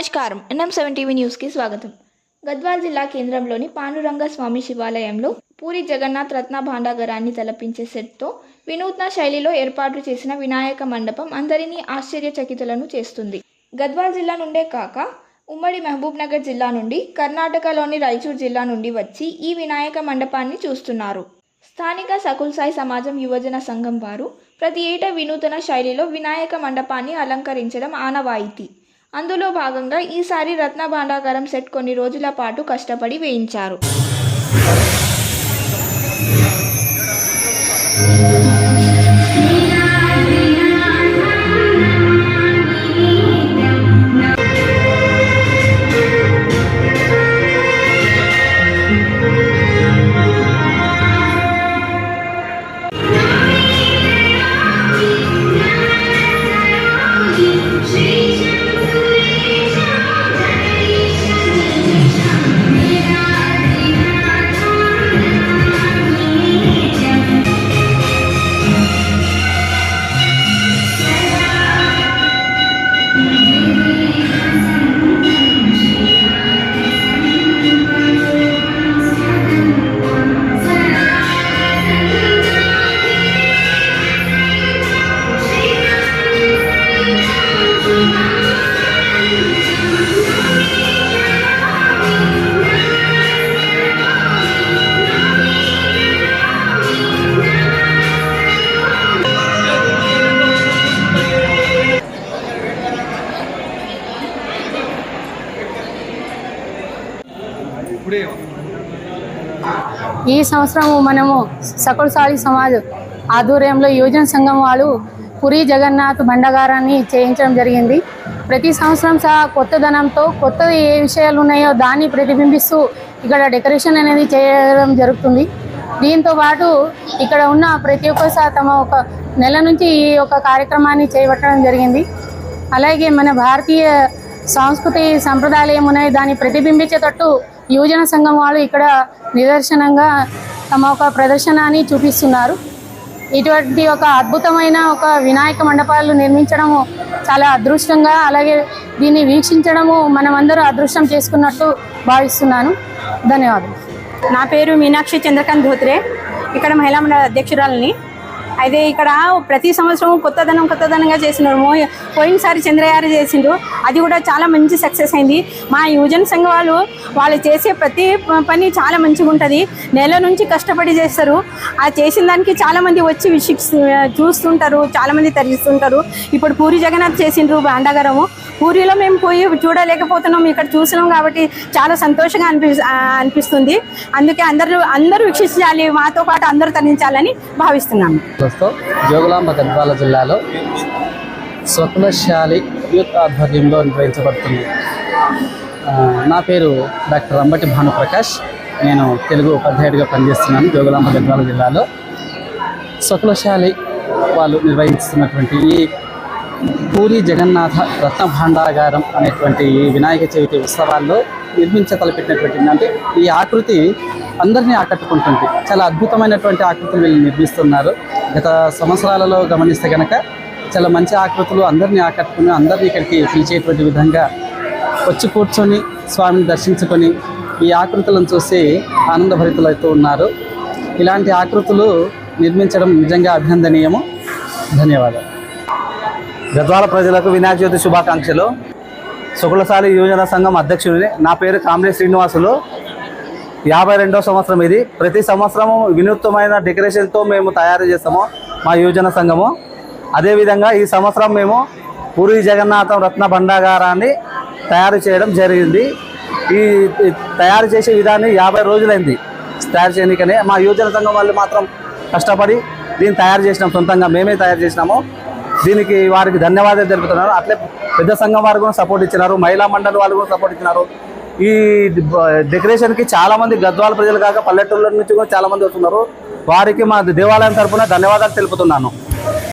నమస్కారం. NM seven TV న్యూస్కి స్వాగతం. గద్వాల్ జిల్లా కేంద్రంలోని పాండురంగ స్వామి శివాలయంలో పూరి జగన్నాథ్ రత్న భాండాగరాన్ని తలపించే సెట్తో వినూత్న శైలిలో ఏర్పాటు చేసిన వినాయక మండపం అందరినీ ఆశ్చర్యచకితులను చేస్తుంది. గద్వాల్ జిల్లా నుండే కాక ఉమ్మడి మహబూబ్ నగర్ జిల్లా నుండి కర్ణాటకలోని రాయచూర్ జిల్లా నుండి వచ్చి ఈ వినాయక మండపాన్ని చూస్తున్నారు. స్థానిక సకుల్సాయి సమాజం యువజన సంఘం వారు ప్రతి ఏటా వినూతన శైలిలో వినాయక మండపాన్ని అలంకరించడం ఆనవాయితీ. అందులో భాగంగా ఈసారి రత్న భాండాగారం సెట్ కొన్ని రోజుల పాటు కష్టపడి వేయించారు. ఈ సంవత్సరం మనము సకలసాలి సమాజ్ ఆధ్వర్యంలో యువజన సంఘం వాళ్ళు పురి జగన్నాథ్ బండగారాన్ని చేయించడం జరిగింది. ప్రతి సంవత్సరం సహా కొత్త ధనంతో కొత్త ఏ విషయాలు ఉన్నాయో దాన్ని ప్రతిబింబిస్తూ ఇక్కడ డెకరేషన్ అనేది చేయడం జరుగుతుంది. దీంతో పాటు ఇక్కడ ఉన్న ప్రతి ఒక్కసారి సహా తమ ఒక నెల నుంచి ఈ యొక్క కార్యక్రమాన్ని చేపట్టడం జరిగింది. అలాగే మన భారతీయ సాంస్కృతి సంప్రదాయాలు ఏమున్నాయి దాన్ని ప్రతిబింబించేటట్టు యువజన సంఘం వాళ్ళు ఇక్కడ నిదర్శనంగా తమ ఒక ప్రదర్శనాన్ని చూపిస్తున్నారు. ఇటువంటి ఒక అద్భుతమైన ఒక వినాయక మండపాలు నిర్మించడము చాలా అదృష్టంగా అలాగే దీన్ని వీక్షించడము మనమందరూ అదృష్టం చేసుకున్నట్టు భావిస్తున్నాను. ధన్యవాదాలు. నా పేరు మీనాక్షి చంద్రకాంత్ ధోత్రే. ఇక్కడ మహిళా మండలి అధ్యక్షురాలని. అయితే ఇక్కడ ప్రతి సంవత్సరం కొత్తదనం కొత్తదనంగా చేసినారు. మో- పోయినసారి చంద్రయారు చేసిండ్రు అది కూడా చాలా మంచి సక్సెస్ అయింది. మా యువజన సంఘ వాళ్ళు వాళ్ళు చేసే ప్రతి పని చాలా మంచిగా ఉంటుంది. నెల నుంచి కష్టపడి చేస్తారు. ఆ చేసిన దానికి చాలామంది వచ్చి వీక్షిస్ చూస్తుంటారు. చాలామంది తరిస్తుంటారు. తరిగిస్తుంటారు ఇప్పుడు పూరి జగన్నాథ్ చేసిండ్రు బాండాగరము. పూరిలో మేము పోయి చూడలేకపోతున్నాం. ఇక్కడ చూసినాం కాబట్టి చాలా సంతోషంగా అనిపి అనిపిస్తుంది. అందుకే అందరూ అందరూ వీక్షించాలి. మాతో పాటు అందరూ తరించాలని భావిస్తున్నాము. ప్రస్తుతం జోగులాంబ గద్వాల జిల్లాలో స్వప్నశాలి యూత్ ఆధ్వర్యంలో నిర్వహించబడుతుంది. నా పేరు డాక్టర్ అంబటి భానుప్రకాష్. నేను తెలుగు ఉపాధ్యాయుడిగా పనిచేస్తున్నాను జోగులాంబ గద్వాల జిల్లాలో. స్వకులశాలి వాళ్ళు నిర్వహిస్తున్నటువంటి ఈ పూరి జగన్నాథ రత్న భాండాగారం అనేటువంటి ఈ వినాయక చవితి ఉత్సవాల్లో నిర్మించ తలపెట్టినటువంటి అంటే ఈ ఆకృతి అందరినీ ఆకట్టుకుంటుంది. చాలా అద్భుతమైనటువంటి ఆకృతులు వీళ్ళు నిర్మిస్తున్నారు. గత సంవత్సరాలలో గమనిస్తే కనుక చాలా మంచి ఆకృతులు అందరినీ ఆకట్టుకుని అందరినీ ఇక్కడికి పిలిచేటువంటి విధంగా వచ్చి కూర్చొని స్వామిని దర్శించుకొని ఈ ఆకృతులను చూసి ఆనందభరితులవుతూ ఉన్నారు. ఇలాంటి ఆకృతులు నిర్మించడం నిజంగా అభినందనీయము. ధన్యవాదాలు. గద్వాల ప్రజలకు వినాయక చవితి శుభాకాంక్షలు. శుకులసాలి యువజన సంఘం అధ్యక్షుడిని నా పేరు కామ్రే శ్రీనివాసులు. యాభై రెండో సంవత్సరం ఇది. ప్రతి సంవత్సరము వినూత్నమైన డెకరేషన్తో మేము తయారు చేస్తాము మా యువజన సంఘము. అదేవిధంగా ఈ సంవత్సరం మేము పూరి జగన్నాథం రత్న భండాగారాన్ని తయారు చేయడం జరిగింది. ఈ తయారు చేసే విధాన్ని యాభై రోజులైంది తయారు చేయడానికనే మా యువజన సంఘం వాళ్ళు మాత్రం కష్టపడి దీన్ని తయారు చేసినాం. సొంతంగా మేమే తయారు చేసినాము. దీనికి వారికి ధన్యవాదాలు తెలుపుతున్నారు. అట్లే పెద్ద సంఘం వారు కూడా సపోర్ట్ ఇచ్చినారు. మహిళా మండలి వాళ్ళు కూడా సపోర్ట్ ఇచ్చినారు. ఈ డెకరేషన్కి చాలామంది గద్వాల ప్రజలు కాక పల్లెటూళ్ళ నుంచి కూడా చాలామంది వస్తున్నారు. వారికి మా దేవాలయం తరఫున ధన్యవాదాలు తెలుపుతున్నాను.